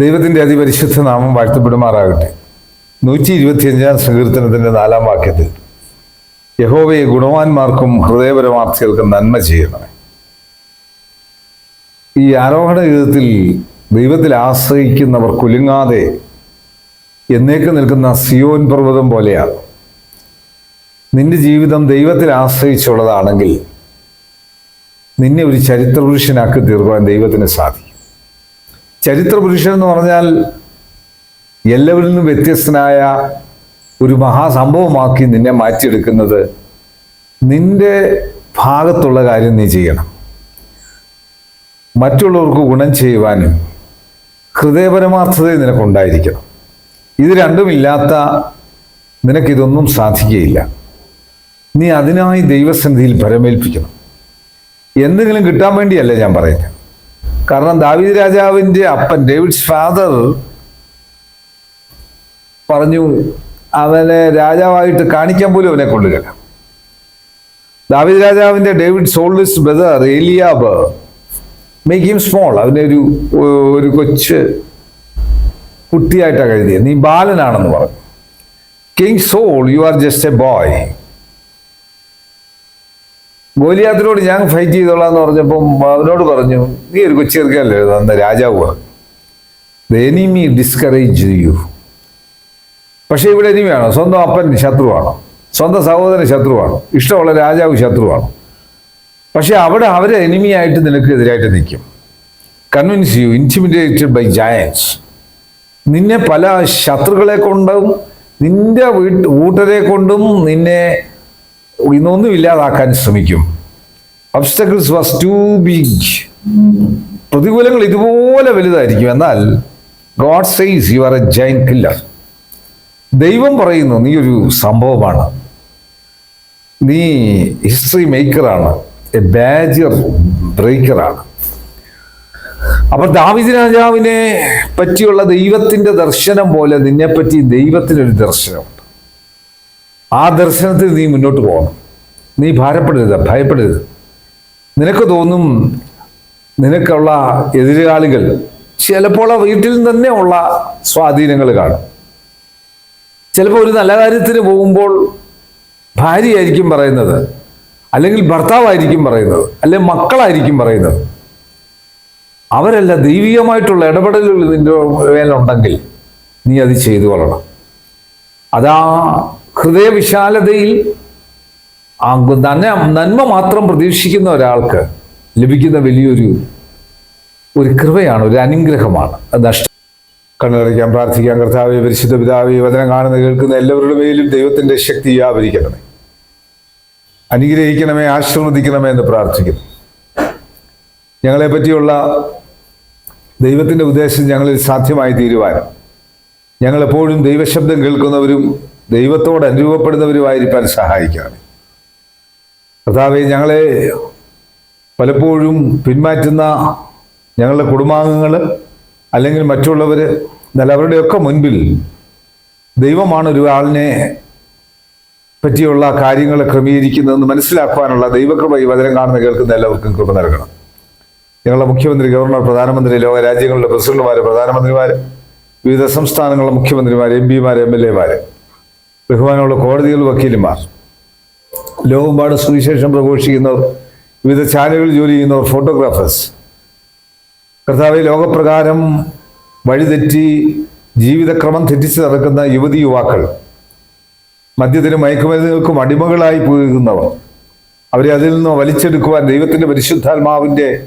ദൈവത്തിന്റെ അതിപരിശുദ്ധ നാമം വാഴ്ത്തപ്പെടുമാറാകട്ടെ. നൂറ്റി ഇരുപത്തിയഞ്ചാം സങ്കീർത്തനത്തിന്റെ നാലാം വാക്യത്തിൽ യഹോവയെ ഗുണവാന്മാർക്കും ഹൃദയപരമാർത്ഥികൾക്കും നന്മ ചെയ്യണമേ. ഈ ആരോഹണ ജീവിതത്തിൽ ദൈവത്തിൽ ആശ്രയിക്കുന്നവർ കുലുങ്ങാതെ എന്നേക്ക് നിൽക്കുന്ന സിയോൻ പർവതം പോലെയാണ്. നിന്റെ ജീവിതം ദൈവത്തിൽ ആശ്രയിച്ചുള്ളതാണെങ്കിൽ നിന്നെ ഒരു ചരിത്രപുരുഷനാക്കി തീർക്കുവാൻ ദൈവത്തിന് സാധിക്കും. ചരിത്ര പുരുഷൻ എന്ന് പറഞ്ഞാൽ എല്ലാവരിൽ നിന്നും വ്യത്യസ്തനായ ഒരു മഹാസംഭവമാക്കി നിന്നെ മാറ്റിയെടുക്കുന്നത് നിന്റെ ഭാഗത്തുള്ള കാര്യം നീ ചെയ്യണം. മറ്റുള്ളവർക്ക് ഗുണം ചെയ്യുവാനും ഹൃദയപരമാർത്ഥത നിനക്കുണ്ടായിരിക്കണം. ഇത് രണ്ടുമില്ലാത്ത നിനക്കിതൊന്നും സാധിക്കുകയില്ല. നീ അതിനായി ദൈവസന്നിധിയിൽ പരമേൽപ്പിക്കണം എന്തെങ്കിലും കിട്ടാൻ വേണ്ടിയല്ല ഞാൻ പറയുന്നത്. കാരണം ദാവീദ് രാജാവിന്റെ അപ്പൻ ഡേവിഡ്സ് ഫാദർ പറഞ്ഞു അവനെ രാജാവായിട്ട് കാണിക്കാൻ പോലും അവനെ കൊള്ളുകയില്ല ദാവീദ് രാജാവിന്റെ David oldest brother Eliab make him small അവനെ ഒരു ഒരു കൊച്ച് കുട്ടിയായിട്ടാണ് കരുതിയത്. നീ ബാലനാണെന്ന് പറഞ്ഞു. King Saul you are just a boy ഗോലിയാത്തിനോട് ഞാൻ ഫൈറ്റ് ചെയ്തോളാം എന്ന് പറഞ്ഞപ്പം അവനോട് പറഞ്ഞു നീ ഒരു കൊച്ചേർക്കല്ലേ അന്ന് രാജാവ് എനിമി ഡിസ്കറേജ് യു പക്ഷേ ഇവിടെ എനിമിയാണോ സ്വന്തം അപ്പൻ ശത്രുവാണോ. സ്വന്തം സഹോദരൻ ശത്രുവാണോ. ഇഷ്ടമുള്ള രാജാവ് ശത്രുവാണോ. പക്ഷേ അവിടെ അവർ എനിമിയായിട്ട് നിനക്ക് എതിരായിട്ട് നിൽക്കും. Convince you intimidated by giants നിന്നെ പല ശത്രുക്കളെ കൊണ്ടും നിന്റെ വീട്ട് കൂട്ടരെ കൊണ്ടും നിന്നെ ഇന്നൊന്നും ഇല്ലാതാക്കാൻ ശ്രമിക്കും. ഒബ്സ്റ്റക്കിൾസ് വാസ് ടു ബിഗ് പ്രതികൂലങ്ങൾ ഇതുപോലെ വലുതായിരിക്കും. എന്നാൽ God says you are a giant killer ദൈവം പറയുന്നു നീ ഒരു സംഭവമാണ്. നീ ഹിസ്റ്ററി മേക്കറാണ് എ ബാജർ ബ്രേക്കറാണ് അപ്പൊ ദാവിദ് രാജാവിനെ പറ്റിയുള്ള ദൈവത്തിന്റെ ദർശനം പോലെ നിന്നെപ്പറ്റി ദൈവത്തിനൊരു ദർശനമുണ്ട്. ആ ദർശനത്തിൽ നീ മുന്നോട്ട് പോകണം. നീ ഭാരപ്പെടരുത് ഭയപ്പെടരുത്. നിനക്ക് തോന്നും നിനക്കുള്ള എതിരാളികൾ ചിലപ്പോൾ ആ വീട്ടിൽ തന്നെ ഉള്ള സ്വാധീനങ്ങൾ കാണും. ചിലപ്പോൾ ഒരു നല്ല കാര്യത്തിന് പോകുമ്പോൾ ഭാര്യയായിരിക്കും പറയുന്നത് അല്ലെങ്കിൽ ഭർത്താവായിരിക്കും പറയുന്നത് അല്ലെങ്കിൽ മക്കളായിരിക്കും പറയുന്നത്. അവരല്ല ദൈവികമായിട്ടുള്ള ഇടപെടലുകൾ നിന്റെ മേലുണ്ടെങ്കിൽ നീ അത് ചെയ്തു കൊള്ളണം അതാ ഹൃദയവിശാലതയിൽ നന്മ നന്മ മാത്രം പ്രതീക്ഷിക്കുന്ന ഒരാൾക്ക് ലഭിക്കുന്ന വലിയൊരു ഒരു കൃപയാണ് ഒരു അനുഗ്രഹമാണ്. നഷ്ടം കണ്ണുകറിക്കാൻ പ്രാർത്ഥിക്കാൻ കർത്താവെ പരിശുദ്ധ പിതാവെ വചനം കാണുന്ന കേൾക്കുന്ന എല്ലാവരുടെ മേലും ദൈവത്തിന്റെ ശക്തി വ്യാപരിക്കണമേ. അനുഗ്രഹിക്കണമേ ആശീർവദിക്കണമേ എന്ന് പ്രാർത്ഥിക്കുന്നു. ഞങ്ങളെ പറ്റിയുള്ള ദൈവത്തിന്റെ ഉദ്ദേശം ഞങ്ങളിൽ സാധ്യമായി തീരുവാനും ഞങ്ങളെപ്പോഴും ദൈവശബ്ദം കേൾക്കുന്നവരും ദൈവത്തോട് അനുരൂപപ്പെടുന്നവരുമായിരിക്കാൻ സഹായിക്കുകയാണ് കർത്താവെ ഞങ്ങളെ പലപ്പോഴും പിന്മാറ്റുന്ന ഞങ്ങളുടെ കുടുംബാംഗങ്ങൾ അല്ലെങ്കിൽ മറ്റുള്ളവർ എന്നാൽ അവരുടെയൊക്കെ മുൻപിൽ ദൈവമാണ് ഒരാളിനെ പറ്റിയുള്ള കാര്യങ്ങൾ ക്രമീകരിക്കുന്നതെന്ന് മനസ്സിലാക്കുവാനുള്ള ദൈവകൃപ ഈ വചനം കാണുന്ന കേൾക്കുന്ന എല്ലാവർക്കും കൃപ നൽകണം. ഞങ്ങളുടെ മുഖ്യമന്ത്രി ഗവർണർ പ്രധാനമന്ത്രി ലോക രാജ്യങ്ങളുടെ പ്രസിഡന്റുമാർ പ്രധാനമന്ത്രിമാർ വിവിധ സംസ്ഥാനങ്ങളിലെ മുഖ്യമന്ത്രിമാർ എം പിമാർ എം എൽ എമാർ ബഹുമാനമുള്ള കോടതികൾ വക്കീലുമാർ ലോകമ്പാട് സുവിശേഷം പ്രഘോഷിക്കുന്നവർ വിവിധ ചാനലുകളിൽ ജോലി ചെയ്യുന്നവർ ഫോട്ടോഗ്രാഫേഴ്സ് കർത്താവ് ലോകപ്രകാരം വഴിതെറ്റി ജീവിതക്രമം തെറ്റിച്ച് നടക്കുന്ന യുവതി യുവാക്കൾ മദ്യത്തിനും മയക്കുമരുന്നുകൾക്കും അടിമകളായി പോകുന്നവർ അവരെ അതിൽ നിന്ന് വലിച്ചെടുക്കുവാൻ ദൈവത്തിന്റെ പരിശുദ്ധാത്മാവിന്റെ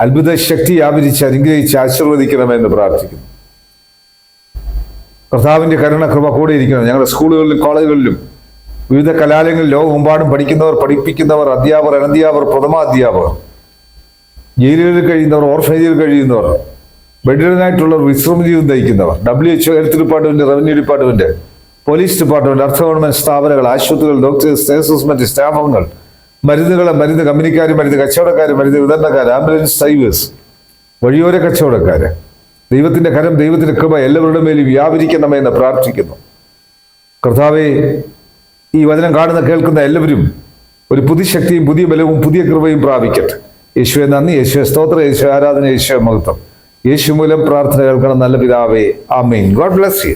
അത്ഭുത ശക്തി വ്യാപരിച്ച് അനുഗ്രഹിച്ച് ആശീർവദിക്കണമെന്ന് പ്രാർത്ഥിക്കുന്നു. കർത്താവിന്റെ കരുണ കൃപ കൂടെ ഇരിക്കണം. ഞങ്ങളുടെ സ്കൂളുകളിലും കോളേജുകളിലും വിവിധ കലാലയങ്ങളിൽ ലോകമെമ്പാടും പഠിക്കുന്നവർ പഠിപ്പിക്കുന്നവർ അധ്യാപകർ അനധ്യാപകർ പ്രഥമ അധ്യാപകർ ജയിലുകളിൽ കഴിയുന്നവർ ഓർഫനേജിൽ കഴിയുന്നവർ ബഡിഡനായിട്ടുള്ളവർ വിശ്രമ ജീവിതം നയിക്കുന്നവർ W H O health department revenue department police department അർത്ഥ ഗവൺമെന്റ് സ്ഥാപനങ്ങൾ ആശുപത്രികൾ ഡോക്ടേഴ്സ് നഴ്സസ് മറ്റ് സ്റ്റാഫുകൾ മരുന്നുകളെ മരുന്ന് കമ്പനിക്കാർ മരുന്ന് കച്ചവടക്കാർ മരുന്ന് വിതരണക്കാർ ആംബുലൻസ് ഡ്രൈവേഴ്സ് വഴിയോര കച്ചവടക്കാർ ദൈവത്തിന്റെ കരം ദൈവത്തിന്റെ കൃപ എല്ലാവരുടെ മേലും വ്യാപരിക്കണമെന്ന് പ്രാർത്ഥിക്കുന്നു. കർത്താവെ ഈ വചനം കാണുന്ന കേൾക്കുന്ന എല്ലാവരും ഒരു പുതിയ ശക്തിയും പുതിയ ബലവും പുതിയ കൃപയും പ്രാപിക്കട്ടെ. യേശുവെ നന്ദി. യേശുവെ സ്തോത്ര. യേശു ആരാധന. യേശുവെ മഹത്വം. യേശു മൂലം പ്രാർത്ഥന കേൾക്കണം. നല്ല പിതാവേ. ആമീൻ. God bless you.